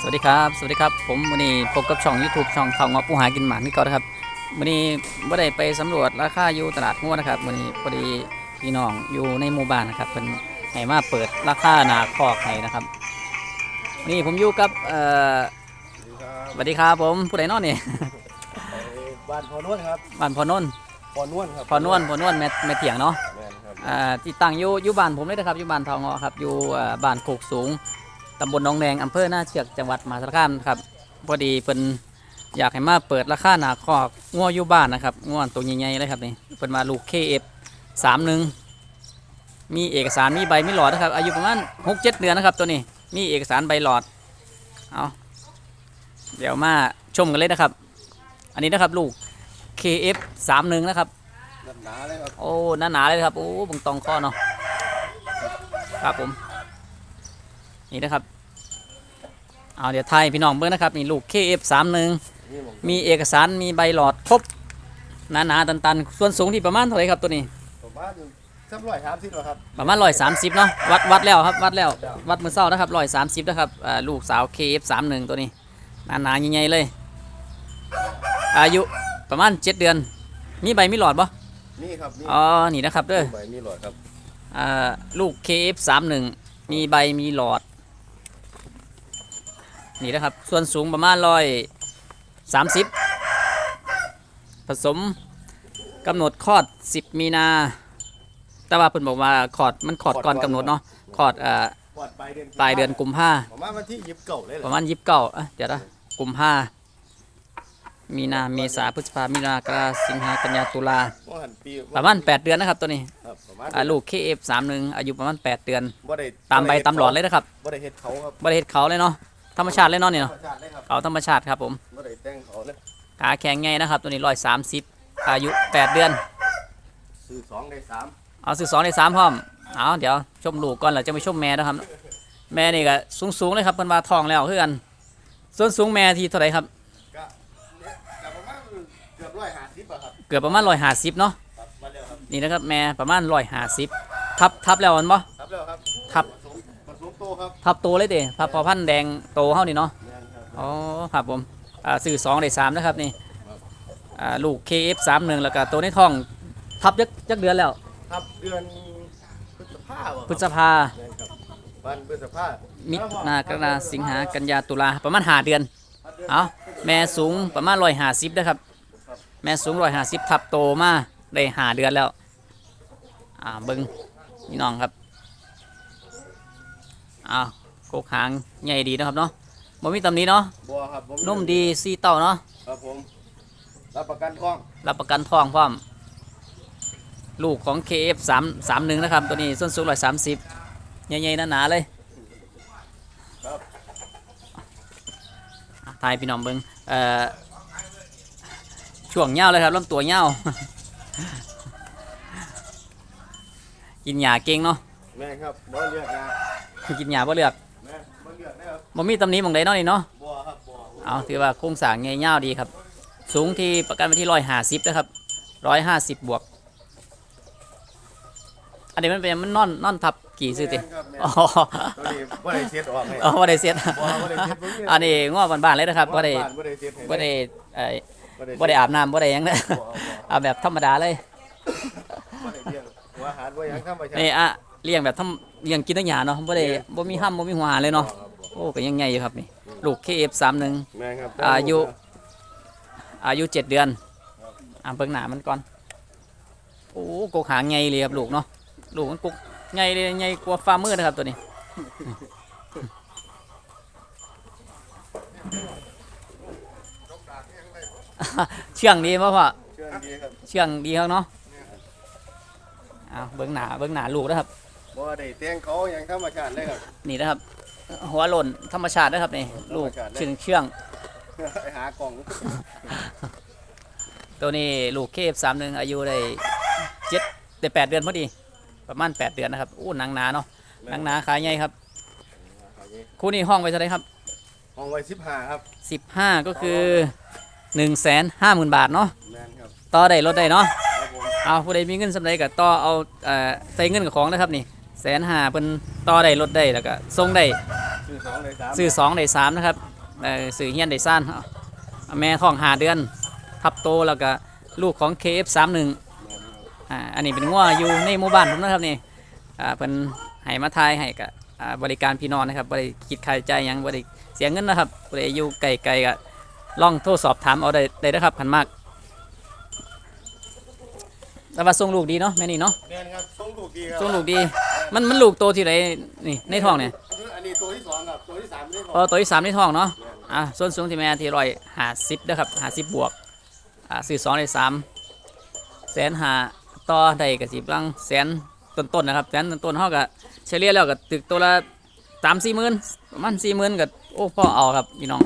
สวัสดีครับสวัสดีครับผมวันนี้พบกับช่อง YouTube ช่องข่าวงอปูหากินหมานี่ก่อนนะครับวันนี้ไม่ได้ไปสำรวจราคาอยู่ตลาดงัวนะครับวันนี้พอดีพี่น้องอยู่ในหมู่บ้านนะครับเป็นให้มาเปิดราคาหนาคอกให้นะครับวันนี้ผมอยู่กับเอ่อสวัสดีครับผมผู้ใดเนอนนี่บ้านพอนวลครับบ้านพอนนท์พอนวลครับพอนวลพอนวลแม่แม่เถียงเนาะแม่นครับอ่าที่ตั้งอยู่อยู่บ้านผมเลยนะครับอยู่บ้านทองงอครับอยู่อ่าบ้านโคกสูง ตำบลหนองแดงอำเภอหน้าเชือกจังหวัดมหาสารคามครับพอดีเพิ่นอยากให้มาเปิดราคาหนาคอกงัวอยู่บ้านนะครับงัวตัวใหญ่ๆเลยครับนี่เพิ่นมาลูก KF สามหนึ่งมีเอกสารมีใบมีหลอดนะครับอายุประมาณหกเจ็ดเดือนนะครับตัวนี้มีเอกสารใบหลอดเอาเดี๋ยวมาชมกันเลยนะครับ อันนี้นะครับลูก KF สามหนึ่งนะครับนัดหนาเลยครับโอ้หนาหนาๆเลยครับโอ้บึงตองข้อเนาะครับผม นี่นะครับเอาเดี๋ยวไทยพี่น้องเบิ้งนะครับนี่ลูก KF31 นี่ผมมีเอกสารมีใบหลอดครบหนาหนาๆตันๆ ส่วนสูงที่ประมาณเท่าไหร่ครับตัวนี้ผมว่าสักร้อยสามสิบครับประมาณร้อยสามสิบเนาะวัดวัดแล้วครับวัดแล้ววัดมือเศร้านะครับร้อยสามสิบนะครับอ่าลูกสาว KF31 ตัวนี้หนาหนาๆใหญ่ๆเลย อายุประมาณเจ็ดเดือน มีใบมีหลอดปะนี่ครับนี่อ๋อนี่นะครับเด้อใบมีหลอดครับอ่าลูก KF31 มีใบมีหลอด นี่นะครับ ส่วนสูงประมาณร้อยสามสิบผสมกำหนดคลอด 10 มีนา แต่ว่าเพิ่นบอกว่าคลอดมันคลอดก่อนกำหนดเนาะคลอดอ่าปลอดปลายเดือนปลายเดือนกุมภาผมว่าวันที่ยิบเก่าเลยเหรปอระมาณยิบเก้าอะเดี๋ยวนะกุมภามีนาเมษาพฤษภามีนากรกฎาสิงหากันยาตุลาว่าหันปีประมาณ 8 เดือนนะครับตัวนี้ครับประมาณอ่าลูก KF31 อายุประมาณ 8 เดือน บ่ได้ตามใบตามหลอดเลยนะครับบ่ได้เฮ็ดเขาครับบริเฮ็ดเขาเลยเนาะ ธรรมชาติเลยเนาะนี่ธรเนาะรมชาติเลยครับเขาธรรมชาติครับผมบ่ได้แต่งเขาเลยขาแข็งไงนะครับ ตัวนี้ร้อยสามสิบอายุแปดเดือน ซื้อสองได้สามเอาสื่อสองในสามพร้อมเอาเดี๋ยวชมลูกก่อนเราจะไปชมแม่นะครับ แม่นี่ก็สูงสูงๆเลยครับเพิ่นว่าทองแล้วคือกัน ส่วนสูงแม่ที่เท่าไหร่ครับ ก็เนี่ยก็ประมาณเกือบร้อยห้าสิบอะครับเกือบประมาณร้อยห้าสิบเนาะครับมาแล้วครับนี่นะครับแม่ประมาณร้อยห้าสิบทับทับแล้วมันบ่ครับแล้วครับครับผสมผสมโตครับทับโตเลยเด้ทับพอพันธุ์แดงโตเฮานี่เนาะแม่นครับอ๋อครับผมอ่าสื่อสองในสามนะครับนี่อ่าลูก KF สามหนึ่งแล้วก็ตัวในท้องทับยักยักเดือนแล้วครับเดือนพฤษภาคมพฤษภาแม่นครับวันพฤษภามิถุนากรกฎาสิงหากันยาตุลาประมาณหาเดือน เอาแม่สูงประมาณร้อยหาสิบนะครับ แม่สูงร้อยหาสิบทับโตมาได้หาเดือนแล้ว อ่าเบิ้งนี่น้องครับ อ้าวโคกหางใหญ่ดีนะครับเนาะบ่มีตำหนี้เนาะบัวครับผมนุ่มดีซีเต้าเนาะครับผมรับประกันคล้องรับประกันทองพร้อม ลูกของ KF 3 3 1นะครับ ตัวนี้ส้นสูงร้อยสามสิบใหญ่ๆหนาๆเลยครับอะทายพี่น้องเบิงเอ่อช่วงเงาวเลยครับลำตัวเงาวกินหญ้าเก่งเนาะแม่ครับบ่เลือกนะ กินหญ้าบ่เลือกแม่บ่เลือกนะครับบ่มีตำหนี้มองใดเนาะนี่เนาะบัวครับบัวเอาถือว่าโครงสร้างเงยเงาวดีครับ สูงที่ประกันไปที่ร้อยห้าสิบนะครับร้อยห้าสิบบวก อันนี้มันเป็นมันนอนนอนทับกี่ซื่อติแม่นครับแม่นอ๋อตัวนี้บ่ได้เช็ดออกให้อ๋อบ่ได้เสียบัวบ่ได้เช็ดเพิ่งเนี่ยอันนี้ง้อบ้านๆเลยนะครับบ่ได้บ้านบ่ได้เช็ดให้บ่ได้เอ่อบ่ได้บ่ได้อาบน้ำบ่ได้หยังนะบัวบัวเอาแบบธรรมดาเลยบ่ได้เลี้ยงหัวอาหารบ่หยังธรรมชาตินี่อะ เลี้ยงแบบทำเลี้ยงกินตั้งหยาเนาะบ่ได้บ่มีห้ำบ่มีหัวอาหารเลยเนาะบัวครับบัวโอ้ก็ยังใหญ่อยู่ครับนี่ลูก KF31 แม่ครับอายุอายุเจ็ดเดือนอ่าเบิ่งหน้ามันก่อนโอ้กกหางใหญ่เลยครับลูกเนาะลูกมันกกใหญ่เลยใหญ่กว่าฟ้ามืดนะครับตัวนี้เชื่องดีป่ะพ่อเชื่องดีครับเชื่องดีครับเนาะอ้าวเบิ่งหน้าเบิ่งหน้าลูกนะครับ บ่ได้แต่งเขาหยังธรรมชาติเลยครับ นี่นะครับ หัวหล่นธรรมชาตินะครับนี่ลูกธรรมชาติเลย เชื่องเชื่องไปหากล่องตัวนี้ลูกเคฟสามหนึ่งอายุได้เจ็ดได้แปดเดือนพอดี ประมาณแปดเดือนนะครับอู้หนังหนาเนาะหนังหนาขายใหญ่ครับ คู่นี้ห้องไว้เท่าไหรครับห้องไว้15ครับสิบห้าก็คือหนึ่งแสนห้าหมื่นบาทเนาะแม่นครับต่อได้ลดได้เนาะ ครับผมเอาผู้ใดมีเงินสำไรกับต่อเอาเอ่อใส่เงินกับของนะครับนี่แสนห้าเป็นต่อได้ลดได้แล้วก็ส่งได้ซื้อสองเลยสามซื้อสองได้สามนะครับเอ่อซื้อเฮียนได้ซ่านเอาแม่ท้องหาเดือน ทับโตแล้วก็ลูกของ KF31 อ่าอันนี้เป็นงัวอยู่ในหมู่บ้านผมนะครับนี่อ่าเป็นให้มาทายให้กับอ่าบริการพี่น้องนะครับบริคิดค่าใช้จ่ายหยังบริเสียเงินนะครับบริอยู่ไกลๆก็ลองโทรสอบถามเอาได้ได้นะครับขันมาก แต่ว่าส่งลูกดีเนาะแม่นี่เนาะแม่นครับส่งลูกดีครับส่งลูกดี มันมันลูกโตที่ไหนนี่ในท้องเนี่ยอันนี้ตัวที่สองครับตัวที่สามไม่ได้บพอกอตัวที่สามในท้องเนาะอ่าส่วนสูงที่แม่ที่ร้อยหาสิบนะครับหาสิบบวกอ่าซื้อสองได้สามแสนหาต่อได้กับสิบลังแสนต้นๆนะครับแสนต้นๆเท่ากับเฉลี่ยแล้วก็ตึกตัวละสามสี่หมื่นประมาณสี่หมื่นกับโอ้พ่อเอาครับพี่น้อง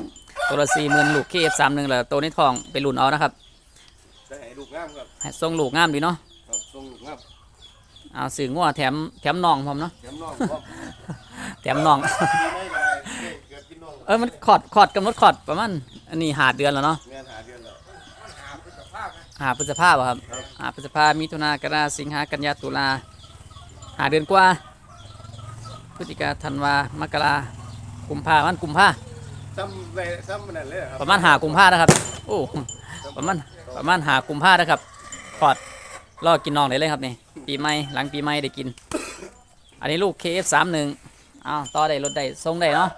ตัวละสี่หมื่นลูกเคฟสามหนึ่งแล้วตัวในท้องไปลุ่นเอานะครับ จะให้ลูกงามครับให้ทรงลูกงามดีเนาะครับส่งลูกงามเอาสื่องัวแถมแถมน่องพร้อมเนาะเดี๋ยวน้องบอกแถมน่องดีไหมก็ได้เกิดกินน้องเออมันขอดขอดกำหนดขอดประมาณอันนี้หาเดือนแล้วเนาะแม่นหาเดือนแล้วหาพฤษภาบ่ครับครับหาพฤษภามิถุนากรกฎาสิงหากันยาตุลาหาเดือนกว่าพฤศจิกาธันวามกรากุมภาพันธ์กุมภาซ้ำไปซ้ำมันนั่นเลยเหอครับประมาณหากุมภานะครับ โอ้ประมาณ ประมาณหากุมภานะครับขอดรอกินน้องได้เลยครับนี่ปีใหม่หลังปีใหม่ได้กิน อันนี้ลูก KF31 อ้าวต่อได้รถได้ทรงได้เนาะ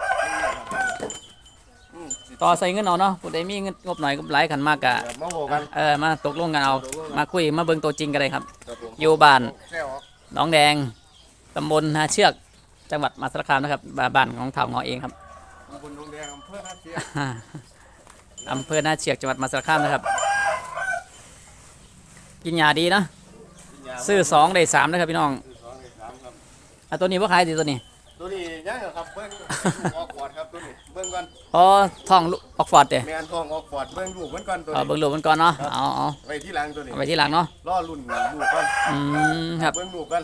อืมสิต่อใส่เงินเอาเนาะผู้ใดมีเงินงบหน่อยก็หลายขันมากกะเดี๋ยวมาโหกันเออมาตกลงกันเอามาคุยมาเบิ่งตัวจริงกันเลยครับครับผมอยู่บ้านแซ่บออกหนองแดงตำบลนาเชือกจังหวัดมหาสารคามนะครับบ้านบ้านของเถ่างอเองครับตำบลดงแดงอำเภอท่าเสียอำเภอนาเชือกจังหวัดมหาสารคามนะครับ กินยาดีนะซื้อสองได้สามนะครับพี่น้องซื้อสองได้สามครับอะตัวนี้ว่าขายดีตัวนี้ ตัวนี้ยังเหรอครับเบิ้งออกฟอร์ดครับตัวนี้เบิ้งก่อนอ๋อท่องลูกออกฟอร์ดเด้แมนทองออกฟอร์ดเบิ้งลูกมันก่อนตัวเอานี้เบิ่งลูกมันก่อนเนาะเอาเอาไว้ที่หลังตัวนี้เอาไปที่หลังเนาะล่อรุ่นลูกก่อนอืมครับเบิ้งลูกก่อน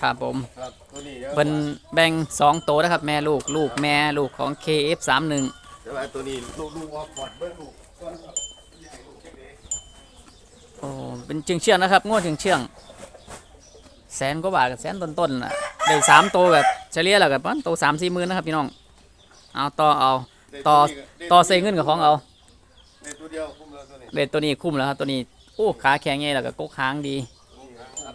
ครับผมครับตัวนี้ดี๋ยวเป็นแบ่งสองโตวนะครับ แม่ลูกลูกแม่ลูกของ KF31 เดี๋ยวไอ้ตัวนี้ลูกลูกออกฟอร์ดเบิ้งลูกก่อนครับใหญ่ลูกเช็คเด้ โอ้ เป็นเชื่องเชื่องๆนะครับงวดเชื่องเชื่องๆแสนกว่าบาทกับแสนต้นๆน่ะได้สามโตวแบบเฉลี่ยแล้วกับประมันโตสามสี่หมื่นนะครับพี่น้องเอาต่อเอาได้ต่อวนี้ก็ได้ต่อใส่เงินกับของเอาได้ตัวเดียวคุ้มแล้วตัวนี้เลยตัวนี้คุ้มแล้วครับตัวนี้โอ้ขาแข็งไงแล้วก็กกหางดีนี่ครับ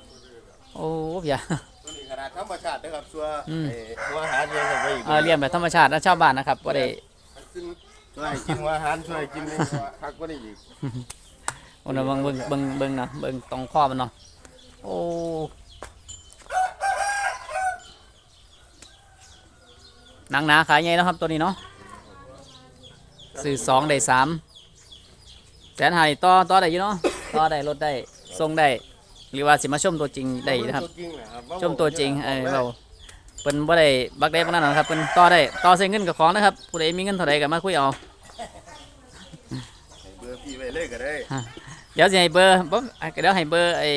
โอ้อย่าตัวนี้ขนาดธรรมชาตินะครับชัวอืมไอ้หัวอาหารเลี้ยงกันไว้อีกเออเลี้ยงแบบธรรมชาติและชาวบ้านนะครับว่าได้ขึ้นช่วยกินหัวอาหารช่วยกินนี่พักก็ได้อีก โอ้นะเบิ่งเบิ่งเบิ่งเบิ่งนะเบิ่งตรงข้อมันเนาะโอ้หนังหนาขายไงนาะครับตัวนี้เนาะซื้อสองได้สามแสนหานี่ต่อต่อได้อยู่เนาะต่อได้ลดได้ส่งได้หรือว่าสิมาชมตัวจริงได้นะครับตัวจริงนะครับ ชมตัวจริงเออเราเป็นบ่ได้บักได้บักนั้นหรอกครับเป็นต่อได้ต่อใส่เงินกับของนะครับผู้ใดมีเงินเท่าใดก็มาคุยเอาให้เบอร์พี่ไว้เลยก็ได้ เดี๋ยวจะให้เบอร์บ่อะเดี๋ยวให้เบอร์ไอ้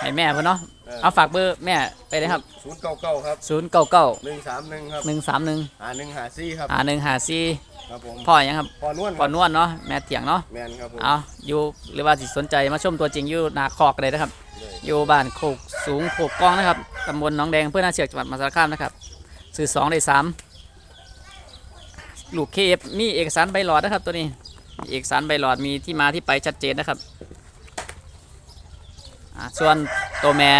ให้แม่เพิ่นเนาะเอาฝากเบอร์แม่ไปเลยครับศูนย์เก้าเก้าครับ0 9 9หนึ่งสามหนึ่งครับ1 3 1หาหนึ่งหาซี่ครับหา1 5 4ครับผมพ่อหยังครับพอนวลคพ่อรับนวลเนาะแม่เถียงเนาะแมนครับผมเอาอยู่หรือว่าสิสนใจมาชมตัวจริงอยู่นาคอกเลยนะครับ อยู่บ้านโคกสูงโคกกองนะครับตำบลหนองแดงอำเพื่อนาเชือกจังหวัดมหาสารคามนะครับซื้อสองได้สามลูกเคฟมีเอกสารใบหลอดนะครับตัวนี้มี เอกสารใบหลอดมีที่มาที่ไปชัดเจนนะครับส่วนตัวแม่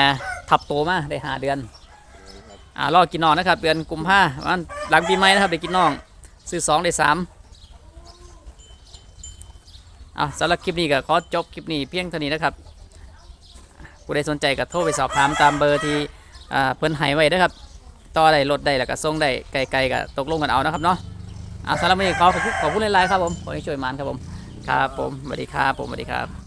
ทับโตมาได้หาเดือนอ่ารอกินน้องนะครับ เดือนกุมภาวันหลังปีใหม่นะครับได้กินน้อง ซื้อสองได้สามอ่าสำหรับคลิปนี้ก็ขอจบคลิปนี้เพียงเท่านี้นะครับผู้ใดสนใจก็โทรไปสอบถามตามเบอร์ที่เพิ่นให้ไว้นะครับ ต่อได้ลดได้แล้วก็ส่งได้ไกลๆก็ตกลงกันเอานะครับเนาะ อาสำหรับวันนี้ขอขอบคุณขอบคุณหลายๆครับผมขอให้ช่วยมานครับผม ครับผมสวัสดีครับผมสวัสดีครับ